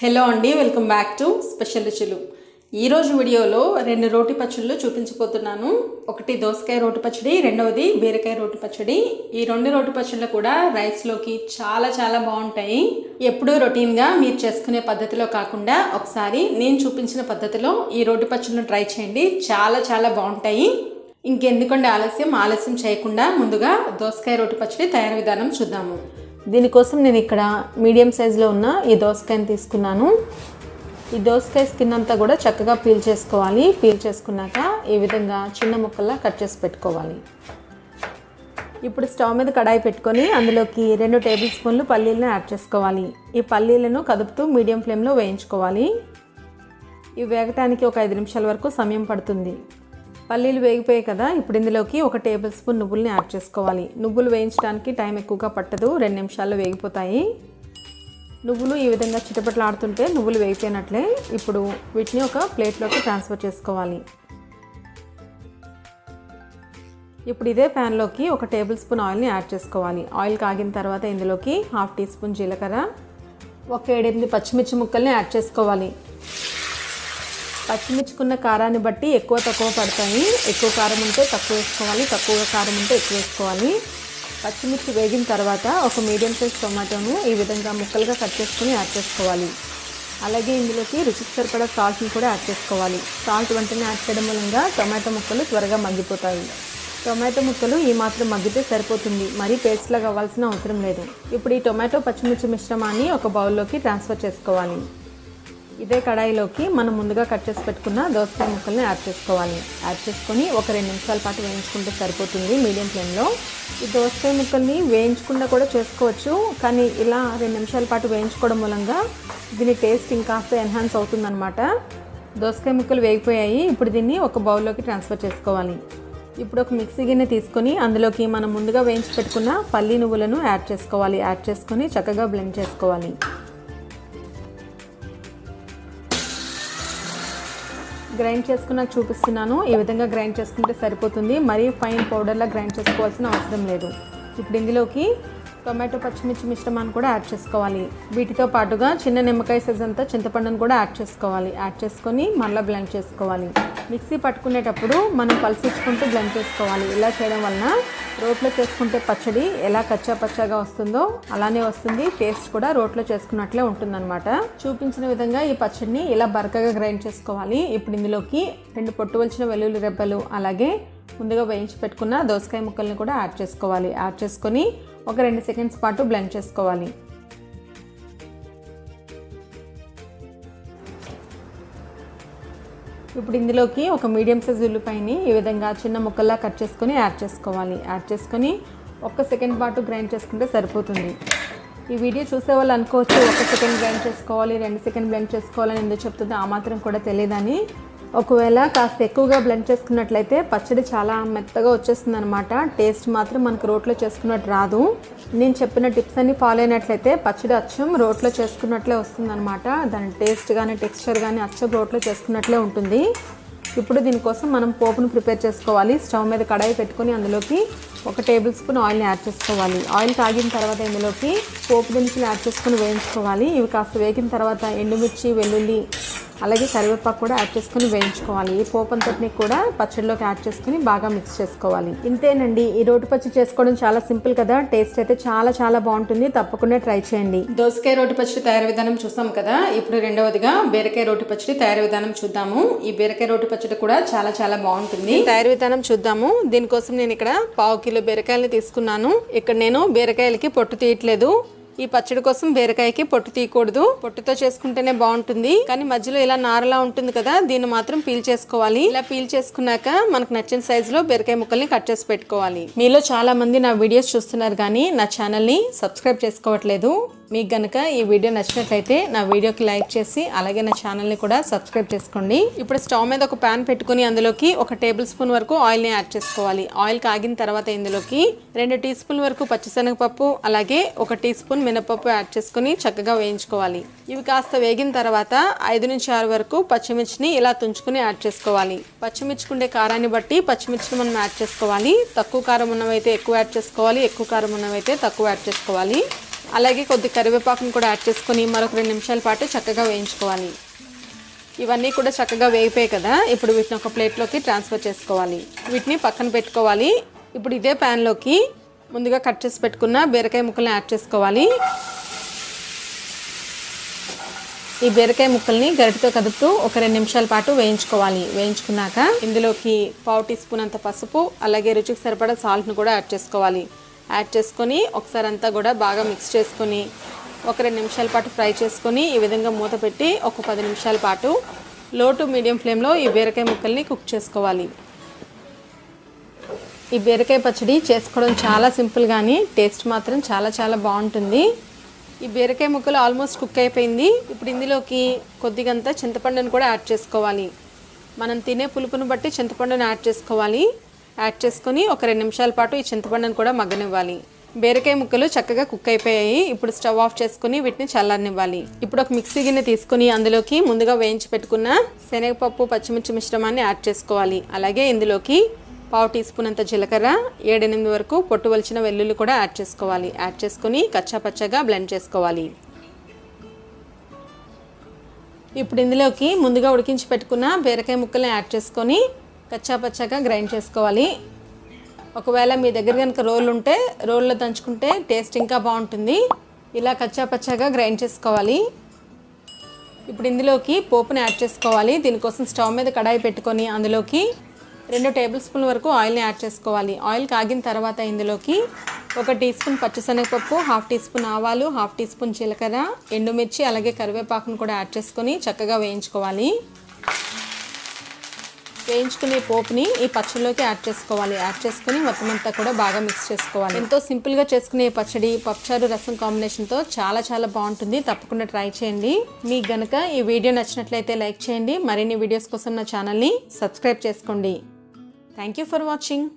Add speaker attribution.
Speaker 1: Hello అండి welcome back to special రుచులు. ఈరోజు వీడియోలో రెండు రోటి పచ్చళ్ళు చూపించబోతున్నాను. ఒకటి దోసకాయ రోటి పచ్చడి రెండవది బీరకాయ రోటి పచ్చడి. ఈ రెండు రోటి పచ్చళ్ళు కూడా రైస్లోకి చాలా చాలా బాగుంటాయి. ఎప్పుడూ రొటీన్గా మీరు చేసుకునే పద్ధతిలో కాకుండా ఒకసారి నేను చూపించిన పద్ధతిలో ఈ రోటి పచ్చళ్ళను ట్రై చేయండి. చాలా చాలా బాగుంటాయి. ఇంకెందుకంటే ఆలస్యం? ఆలస్యం చేయకుండా ముందుగా దోసకాయ రోటి పచ్చడి తయారు విధానం చూద్దాము. దీనికోసం నేను ఇక్కడ మీడియం సైజులో ఉన్న ఈ దోసకాయని తీసుకున్నాను. ఈ దోసకాయ స్కిన్ అంతా కూడా చక్కగా పీల్ చేసుకోవాలి. పీల్ చేసుకున్నాక ఈ విధంగా చిన్న ముక్కల్లా కట్ చేసి పెట్టుకోవాలి. ఇప్పుడు స్టవ్ మీద కడాయి పెట్టుకొని అందులోకి రెండు టేబుల్ స్పూన్లు పల్లీలను యాడ్ చేసుకోవాలి. ఈ పల్లీలను కదుపుతూ మీడియం ఫ్లేమ్లో వేయించుకోవాలి. ఇవి వేగటానికి ఒక ఐదు నిమిషాల వరకు సమయం పడుతుంది. పల్లీలు వేగిపోయాయి కదా ఇప్పుడు ఇందులోకి ఒక టేబుల్ స్పూన్ నువ్వుల్ని యాడ్ చేసుకోవాలి. నువ్వులు వేయించడానికి టైం ఎక్కువగా పట్టదు రెండు నిమిషాల్లో వేగిపోతాయి. నువ్వులు ఈ విధంగా చిటపట్లాడుతుంటే నువ్వులు వేగిపోయినట్లే ఇప్పుడు వీటిని ఒక ప్లేట్లోకి ట్రాన్స్ఫర్ చేసుకోవాలి. ఇప్పుడు ఇదే ప్యాన్లోకి ఒక టేబుల్ స్పూన్ ఆయిల్ని యాడ్ చేసుకోవాలి. ఆయిల్ కాగిన తర్వాత ఇందులోకి హాఫ్ టీ స్పూన్ జీలకర్ర ఒక ఏడెనిమిది పచ్చిమిర్చి ముక్కల్ని యాడ్ చేసుకోవాలి. పచ్చిమిర్చుకున్న కారాన్ని బట్టి ఎక్కువ తక్కువ పడతాయి. ఎక్కువ కారం ఉంటే తక్కువ వేసుకోవాలి. తక్కువ కారం ఉంటే ఎక్కువ వేసుకోవాలి. పచ్చిమిర్చి వేగిన తర్వాత ఒక మీడియం సైజ్ టొమాటోను ఈ విధంగా ముక్కలుగా కట్ చేసుకుని యాడ్ చేసుకోవాలి. అలాగే ఇందులోకి రుచికి సరిపడా సాల్ట్ని కూడా యాడ్ చేసుకోవాలి. సాల్ట్ వెంటనే యాడ్ చేయడం మూలంగా టొమాటో ముక్కలు త్వరగా మగ్గిపోతాయి. టొమాటో ముక్కలు ఈ మాత్రం మగ్గితే సరిపోతుంది. మరీ పేస్ట్లాగా అవ్వాల్సిన అవసరం లేదు. ఇప్పుడు ఈ టొమాటో పచ్చిమిర్చి మిశ్రమాన్ని ఒక బౌల్లోకి ట్రాన్స్ఫర్ చేసుకోవాలి. ఇదే కడాయిలోకి మనం ముందుగా కట్ చేసి పెట్టుకున్న దోసకాయ ముక్కల్ని యాడ్ చేసుకోవాలి. యాడ్ చేసుకొని ఒక రెండు నిమిషాల పాటు వేయించుకుంటే సరిపోతుంది మీడియం ఫ్లేమ్లో. ఈ దోసకాయ ముక్కల్ని వేయించకుండా కూడా చేసుకోవచ్చు కానీ ఇలా రెండు నిమిషాల పాటు వేయించుకోవడం మూలంగా దీని టేస్ట్ ఇంకాస్త ఎన్హాన్స్ అవుతుందన్నమాట. దోసకాయ ముక్కలు వేగిపోయాయి ఇప్పుడు దీన్ని ఒక బౌల్లోకి ట్రాన్స్ఫర్ చేసుకోవాలి. ఇప్పుడు ఒక మిక్సీ గిన్నె తీసుకొని అందులోకి మనం ముందుగా వేయించి పెట్టుకున్న పల్లి నువ్వులను యాడ్ చేసుకోవాలి. యాడ్ చేసుకొని చక్కగా బ్లెండ్ చేసుకోవాలి. గ్రైండ్ చేసుకున్న చూపిస్తున్నాను. ఈ విధంగా గ్రైండ్ చేసుకుంటే సరిపోతుంది. మరీ ఫైన్ పౌడర్లా గ్రైండ్ చేసుకోవాల్సిన అవసరం లేదు. ఇప్పుడు ఇందులోకి టొమాటో పచ్చిమిర్చి మిశ్రమాన్ని కూడా యాడ్ చేసుకోవాలి. వీటితో పాటుగా చిన్న నిమ్మకాయ సైజ్ అంతా చింతపండును కూడా యాడ్ చేసుకోవాలి. యాడ్ చేసుకొని మళ్ళీ బ్లెండ్ చేసుకోవాలి. మిక్సీ పట్టుకునేటప్పుడు మనం పల్సించుకుంటూ బ్లెండ్ చేసుకోవాలి. ఇలా చేయడం వలన రోట్లో చేసుకుంటే పచ్చడి ఎలా కచ్చా పచ్చాగా వస్తుందో అలానే వస్తుంది. టేస్ట్ కూడా రోట్లో చేసుకున్నట్లే ఉంటుందన్నమాట. చూపించిన విధంగా ఈ పచ్చడిని ఇలా బరకగా గ్రైండ్ చేసుకోవాలి. ఇప్పుడు ఇందులోకి రెండు పొట్టువలసిన వెల్లుల్లి రెబ్బలు అలాగే ముందుగా వేయించి పెట్టుకున్న దోసకాయ ముక్కల్ని కూడా యాడ్ చేసుకోవాలి. యాడ్ చేసుకొని ఒక రెండు సెకండ్స్ పాటు బ్లెండ్ చేసుకోవాలి. ఇప్పుడు ఇందులోకి ఒక మీడియం సైజ్ ఉల్లిపాయని ఈ విధంగా చిన్న ముక్కల్లా కట్ చేసుకొని యాడ్ చేసుకోవాలి. యాడ్ చేసుకొని ఒక్క సెకండ్ పాటు గ్రైండ్ చేసుకుంటే సరిపోతుంది. ఈ వీడియో చూసే వాళ్ళు అనుకోవచ్చు ఒక సెకండ్ బ్లెండ్ చేసుకోవాలి రెండు సెకండ్ బ్లెండ్ చేసుకోవాలని ఎందుకు చెప్తుంది ఆ మాత్రం కూడా తెలియదని. ఒకవేళ కాస్త ఎక్కువగా బ్లెండ్ చేసుకున్నట్లయితే పచ్చడి చాలా మెత్తగా వచ్చేస్తుంది అనమాట టేస్ట్ మాత్రం మనకు రోట్లో చేసుకున్నట్టు రాదు. నేను చెప్పిన టిప్స్ అన్ని ఫాలో అయినట్లయితే పచ్చడి అచ్చం రోట్లో చేసుకున్నట్లే వస్తుంది అనమాట దాని టేస్ట్ కానీ టెక్స్చర్ కానీ అచ్చం రోట్లో చేసుకున్నట్లే ఉంటుంది. ఇప్పుడు దీనికోసం మనం పోపును ప్రిపేర్ చేసుకోవాలి. స్టవ్ మీద కడాయి పెట్టుకొని అందులోకి ఒక టేబుల్ స్పూన్ ఆయిల్ని యాడ్ చేసుకోవాలి. ఆయిల్ కాగిన తర్వాత ఇందులోకి పోపు దినుసులు యాడ్ చేసుకొని వేయించుకోవాలి. ఇవి కాస్త వేగిన తర్వాత ఎండుమిర్చి వెల్లుల్లి అలాగే కరివేపాకు కూడా యాడ్ చేసుకొని వేయించుకోవాలి. ఈ పోపు అంతటిని కూడా పచ్చడిలోకి యాడ్ చేసుకొని బాగా మిక్స్ చేసుకోవాలి. ఇంతేనండి. ఈ రోటి పచ్చడి చేసుకోవడం చాలా సింపుల్ కదా? టేస్ట్ అయితే చాలా చాలా బాగుంటుంది. తప్పకుండా ట్రై చేయండి. దోసకాయ రోటి పచ్చడి తయారు విధానం చూస్తాం కదా? ఇప్పుడు రెండవదిగా బీరకాయ రోటి పచ్చడి తయారు విధానం చూద్దాము. ఈ బీరకాయ రోటి పచ్చడి కూడా చాలా చాలా బాగుంటుంది. తయారు విధానం చూద్దాము. దీనికోసం నేను ఇక్కడ పావు కిలో బీరకాయలు తీసుకున్నాను. ఇక్కడ నేను బీరకాయలకి పొట్టు తీయట్లేదు. ఈ పచ్చడి కోసం బీరకాయకి పొట్టు తీయకూడదు. పొట్టుతో చేసుకుంటేనే బాగుంటుంది. కానీ మధ్యలో ఇలా నారలా ఉంటుంది కదా దీన్ని మాత్రం పీల్ చేసుకోవాలి. ఇలా పీల్ చేసుకున్నాక మనకు నచ్చిన సైజు లో బీరకాయ ముక్కల్ని కట్ చేసి పెట్టుకోవాలి. మీలో చాలా మంది నా వీడియోస్ చూస్తున్నారు కానీ నా ఛానల్ని సబ్స్క్రైబ్ చేసుకోవట్లేదు. మీకు కనుక ఈ వీడియో నచ్చినట్లయితే నా వీడియోకి లైక్ చేసి అలాగే నా ఛానల్ని కూడా సబ్స్క్రైబ్ చేసుకోండి. ఇప్పుడు స్టవ్ మీద ఒక ప్యాన్ పెట్టుకుని అందులోకి ఒక టేబుల్ స్పూన్ వరకు ఆయిల్ని యాడ్ చేసుకోవాలి. ఆయిల్ కాగిన తర్వాత ఇందులోకి రెండు టీ స్పూన్ వరకు పచ్చిశనగపప్పు అలాగే ఒక టీ స్పూన్ మినపప్పు యాడ్ చేసుకుని చక్కగా వేయించుకోవాలి. ఇవి కాస్త వేగిన తర్వాత ఐదు నుంచి ఆరు వరకు పచ్చిమిర్చిని ఇలా తుంచుకుని యాడ్ చేసుకోవాలి. పచ్చిమిర్చికుండే కారాన్ని బట్టి పచ్చిమిర్చిని మనం యాడ్ చేసుకోవాలి. తక్కువ కారం ఉన్నవైతే ఎక్కువ యాడ్ చేసుకోవాలి ఎక్కువ కారం ఉన్నవైతే తక్కువ యాడ్ చేసుకోవాలి. అలాగే కొద్ది కరివేపాకును కూడా యాడ్ చేసుకొని మరొక రెండు నిమిషాల పాటు చక్కగా వేయించుకోవాలి. ఇవన్నీ కూడా చక్కగా వేగిపోయాయి కదా. ఇప్పుడు వీటిని ఒక ప్లేట్లోకి ట్రాన్స్ఫర్ చేసుకోవాలి. వీటిని పక్కన పెట్టుకోవాలి. ఇప్పుడు ఇదే ప్యాన్లోకి ముందుగా కట్ చేసి పెట్టుకున్న బీరకాయ ముక్కల్ని యాడ్ చేసుకోవాలి. ఈ బీరకాయ ముక్కల్ని గరిటతో కదుపుతూ ఒక రెండు నిమిషాల పాటు వేయించుకోవాలి. వేయించుకున్నాక ఇందులోకి పావు టీ స్పూన్ అంత పసుపు అలాగే రుచికి సరిపడా సాల్ట్ను కూడా యాడ్ చేసుకోవాలి. యాడ్ చేసుకొని ఒకసారి అంతా కూడా బాగా మిక్స్ చేసుకొని ఒక రెండు నిమిషాల పాటు ఫ్రై చేసుకొని ఈ విధంగా మూత పెట్టి ఒక పది నిమిషాల పాటు లో టు మీడియం ఫ్లేమ్లో ఈ బీరకాయ ముక్కల్ని కుక్ చేసుకోవాలి. ఈ బీరకాయ పచ్చడి చేసుకోవడం చాలా సింపుల్ కానీ టేస్ట్ మాత్రం చాలా చాలా బాగుంటుంది. ఈ బీరకాయ ముక్కలు ఆల్మోస్ట్ కుక్ అయిపోయింది. ఇప్పుడు ఇందులోకి కొద్దిగంత చింతపండును కూడా యాడ్ చేసుకోవాలి. మనం తినే పులుపును బట్టి చింతపండును యాడ్ చేసుకోవాలి. యాడ్ చేసుకొని ఒక రెండు నిమిషాల పాటు ఈ చింతపండును కూడా మగ్గనివ్వాలి. బీరకాయ ముక్కలు చక్కగా కుక్ అయిపోయాయి. ఇప్పుడు స్టవ్ ఆఫ్ చేసుకుని వీటిని చల్లారనివ్వాలి. ఇప్పుడు ఒక మిక్సీ గిన్నె తీసుకుని అందులోకి ముందుగా వేయించి పెట్టుకున్న శనగపప్పు పచ్చిమిర్చి మిశ్రమాన్ని యాడ్ చేసుకోవాలి. అలాగే ఇందులోకి పావు టీ స్పూన్ అంత జీలకర్ర ఏడెనిమిది వరకు పొట్టు వలిచిన వెల్లుల్లి కూడా యాడ్ చేసుకోవాలి. యాడ్ చేసుకుని కచ్చా పచ్చగా బ్లెండ్ చేసుకోవాలి. ఇప్పుడు ఇందులోకి ముందుగా ఉడికించి పెట్టుకున్న బీరకాయ ముక్కల్ని యాడ్ చేసుకొని కచ్చాపచ్చాగా గ్రైండ్ చేసుకోవాలి. ఒకవేళ మీ దగ్గర కనుక రోల్ ఉంటే రోల్లో దంచుకుంటే టేస్ట్ ఇంకా బాగుంటుంది. ఇలా కచ్చాపచ్చాగా గ్రైండ్ చేసుకోవాలి. ఇప్పుడు ఇందులోకి పోపుని యాడ్ చేసుకోవాలి. దీనికోసం స్టవ్ మీద కడాయి పెట్టుకొని అందులోకి రెండు టేబుల్ స్పూన్ వరకు ఆయిల్ని యాడ్ చేసుకోవాలి. ఆయిల్ కాగిన తర్వాత ఇందులోకి ఒక టీ స్పూన్ పచ్చిశనగపప్పు హాఫ్ టీ స్పూన్ ఆవాలు హాఫ్ టీ స్పూన్ జీలకర్ర ఎండుమిర్చి అలాగే కరివేపాకును కూడా యాడ్ చేసుకొని చక్కగా వేయించుకోవాలి. వేయించుకునే పోపుని ఈ పచ్చడిలోకి యాడ్ చేసుకోవాలి. యాడ్ చేసుకుని మొత్తం అంతా కూడా బాగా మిక్స్ చేసుకోవాలి. ఎంతో సింపుల్గా చేసుకునే పచ్చడి పప్పుచారు రసం కాంబినేషన్తో చాలా చాలా బాగుంటుంది. తప్పకుండా ట్రై చేయండి. మీకు గనక ఈ వీడియో నచ్చినట్లయితే లైక్ చేయండి. మరిన్ని వీడియోస్ కోసం నా ఛానల్ని సబ్స్క్రైబ్ చేసుకోండి. Thank you for watching